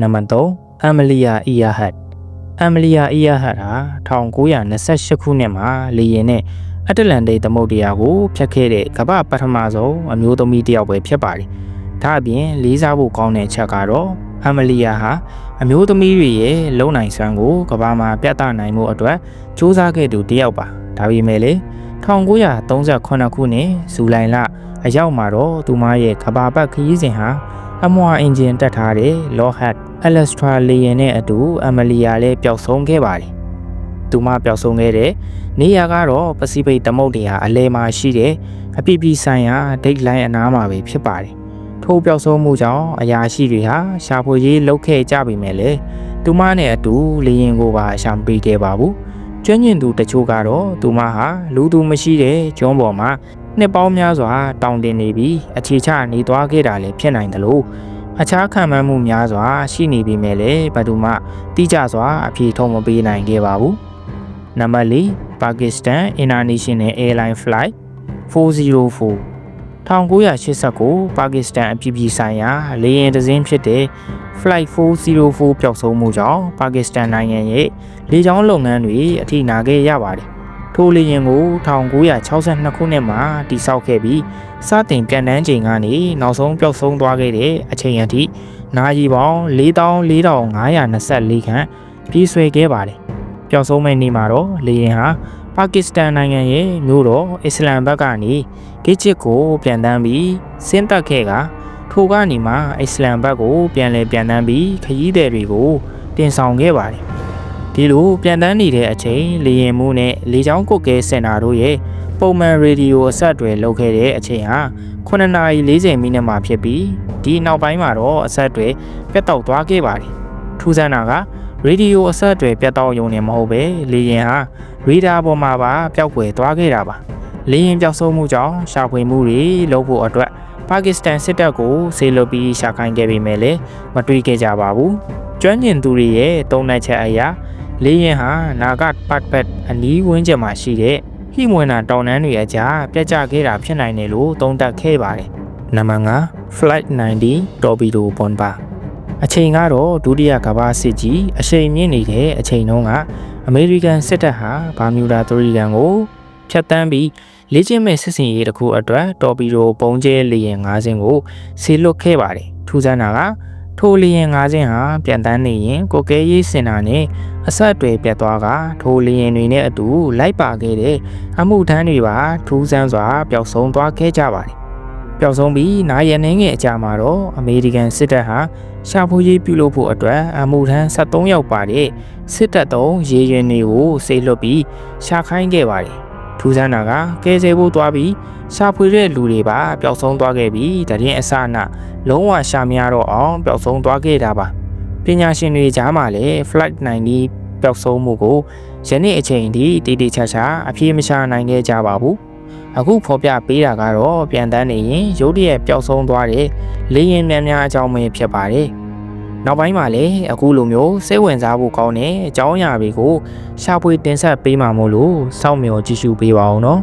နံပါတ်3အမ်မလီယာအီယာဟတ်အမ်မလီယာအီယာဟတ်ဟာ1928ခုနှစ်မှာလေယာဉ်နဲ့အတ္တလန်တိတ်သမုဒ္ဒရာကိုဖြတ်ခဲ့တဲ့ကမ္ဘာပထမဆုံးအမျိုးသမီးတစ်ယောက်ပဲဖြစ်ပါတယ်။ဒါအပြင်လေးစားဖို့ကောင်းတဲ့ချက်ကတော့အမ်မလီယာဟာအမျိုးသမီးတွေရဲ့လုံနိုင်စွမ်းကိုကမ္ဘာမှာပြသနိုင်မှုအတွက်စူးစမ်းခဲ့သူတစ်ယောက်ပါ။ဒါပေမဲ့လေ1938ခုနှစ်ဇူလိုင်လအရောက်မှာတော့သူမရဲ့ကမ္ဘာပတ်ခရီးစဉ်ဟာ အမွာအင်ဂျင်တက်ထားတဲ့ Lockheed Electra လေယာဉ်နဲ့အတူအမလီယာလည်းပျောက်ဆုံးခဲ့ပါတယ်။သူမပျောက်ဆုံးခဲ့တဲ့နေရာကတော့ပစိဖိတ်သမုဒ္ဒရာအလဲမှာရှိတဲ့အပြည့်ပြည့်ဆိုင်ရာဒိတ်လိုင်းအနားမှာပဲဖြစ်ပါတယ်။ထိုးပျောက်ဆုံးမှုကြောင့်အရာရှိတွေဟာရှာဖွေရေးလုပ်ခဲ့ကြပြီမဲ့လေသူမနဲ့အတူလေယာဉ်ကိုပါရှာမပေးခဲ့ပါဘူး။ကျွမ်းကျင်သူတချို့ကတော့သူမဟာလူသူမရှိတဲ့ကျွန်းပေါ်မှာ နှစ်ပေါင်းများစွာတောင်တင်နေပြီးအခြေချနေသွားခဲ့တာလည်းဖြစ်နိုင်တယ်လို့အခြားခံမှန်းမှုများစွာရှိနေပေမဲ့လည်းဘယ်သူမှတိကျစွာအဖြေထုတ်မပေးနိုင်ခဲ့ပါဘူး။နံပါတ်၄ Pakistan International Airline Flight 404 1989ပါကစ္စတန်အပြည်ပြည်ဆိုင်ရာလေယာဉ်တစ်စင်းဖြစ်တဲ့ Flight 404ပျောက်ဆုံးမှုကြောင့်ပါကစ္စတန်နိုင်ငံရဲ့လေကြောင်းလုပ်ငန်းတွေအထိနာခဲ့ရပါတယ်။ ထိုလေယာဉ်ကို1962ခုနှစ်မှာတည်ဆောက်ခဲ့ပြီးစတင်ပြန်တန်းချိန်ကနေနောက်ဆုံးပျောက်ဆုံးသွားခဲ့တဲ့အချိန်အထိနာရီပေါင်း44,524ခန့်ပြေးဆွဲခဲ့ပါတယ်။ပျောက်ဆုံးမဲ့နေ့မှာတော့လေယာဉ်ဟာပါကစ္စတန်နိုင်ငံရဲ့မြို့တော်အစ္စလမ်ဘတ်ကနေဂိတ်ချစ်ကိုပြန်တန်းပြီးဆင်းသက်ခဲ့ကထိုကနေမှအစ္စလမ်ဘတ်ကိုပြန်လည်ပြန်တန်းပြီးခရီးသည်တွေကိုတင်ဆောင်ခဲ့ပါတယ်။ ဒီလိုပြန်တန်းနေတဲ့အချိန်လေရင်မှုနဲ့လေချောင်းကုတ်ကဲစင်တာတို့ရဲ့ပုံမှန်ရေဒီယိုအဆက်အသွယ်လုပ်ခဲ့တဲ့အချိန်ဟာ9:40မိနစ်မှာဖြစ်ပြီးဒီနောက်ပိုင်းမှာတော့အဆက်အသွယ်ပြတ်တောက်သွားခဲ့ပါတယ်။ထူးဆန်းတာကရေဒီယိုအဆက်အသွယ်ပြတ်တောက်ရုံနဲ့မဟုတ်ပဲလေရင်ဟာရေဒါပေါ်မှာပါပျောက်ကွယ်သွားခဲ့တာပါ။လေရင်ပျောက်ဆုံးမှုကြောင့်ရှာဖွေမှုတွေလုပ်ဖို့အတွက်ပါကစ္စတန်စစ်တပ်ကိုဆေးလွတ်ပြီးရှာခိုင်းခဲ့ပေမဲ့လည်းမတွေ့ခဲ့ကြပါဘူး။ ကျွမ်းကျင်သူတွေရဲ့တုံးနှက်ချက်အရာလေရင်ဟာနာဂတ်ပတ်ပတ်အနီးဝန်းကျင်မှာရှိတဲ့ဟိမွေနာတောင်တန်းတွေအကြားပြတ်ကျခဲ့တာဖြစ်နိုင်တယ်လို့သုံးသပ်ခဲ့ပါတယ်။နံပါတ်5 Flight 90 Torpedo Bomber အချိန်ကတော့ဒုတိယကမ္ဘာစစ်ကြီးအချိန်မြင့်နေတဲ့အချိန်တုန်းကအမေရိကန်စစ်တပ်ဟာဘာမြူဒါသရီဂန်ကိုဖျက်ဆီးပြီးလေ့ကျင့်မဲ့စစ်စင်ရေးတစ်ခုအတွက်တော်ပီဒိုပုံကျဲလေယာဉ်၅စင်းကိုဆေလွတ်ခဲ့ပါတယ်ထူးဆန်းတာက ထိုလေယာဉ်၅စင်းဟာပြန်တန်းနေရင်ကိုကဲရေးစင်တာနဲ့အဆက်အသွယ်ပြတ်သွားကထိုလေယာဉ်တွေနဲ့အတူလိုက်ပါခဲ့တဲ့အမှုထမ်းတွေပါထူးဆန်းစွာပျောက်ဆုံးသွားခဲ့ကြပါတယ်ပျောက်ဆုံးပြီးနာရနေငယ်အကြာမှာတော့အမေရိကန်စစ်တပ်ဟာရှာဖွေရေးပြုလုပ်ဖို့အတွက်အမှုထမ်း73ယောက်ပါတဲ့စစ်တပ်သုံးရေရင်တွေကိုဆေးလွတ်ပြီးရှာခိုင်းခဲ့ပါတယ် ထူးဆန်းတာကကဲဆယ်ဖို့သွားပြီးရှာဖွေတဲ့လူတွေပါပျောက်ဆုံးသွားခဲ့ပြီးတရင်အစအနလုံးဝရှာမရတော့အောင်ပျောက်ဆုံးသွားခဲ့တာပါပညာရှင်တွေကြားမှာလည်း flight 90ပျောက်ဆုံးမှုကိုယနေ့အချိန်ထိတိတိကျကျအပြေမရှာနိုင်ခဲ့ကြပါဘူးအခုဖော်ပြပေးတာကတော့ပြန်တန်းနေရင်ရုတ်တရက်ပျောက်ဆုံးသွားတဲ့လေရင်များများအကြောင်းပဲဖြစ်ပါတယ် နောက်ပိုင်းမှာလည်းအခုလိုမျိုးစိတ်ဝင်စားဖို့ကောင်းတဲ့အကြောင်းအရာတွေကိုရှာဖွေတင်ဆက်ပေးမှာမို့လို့စောင့်မျှော်ကြည့်ရှုပေးပါအောင်နော်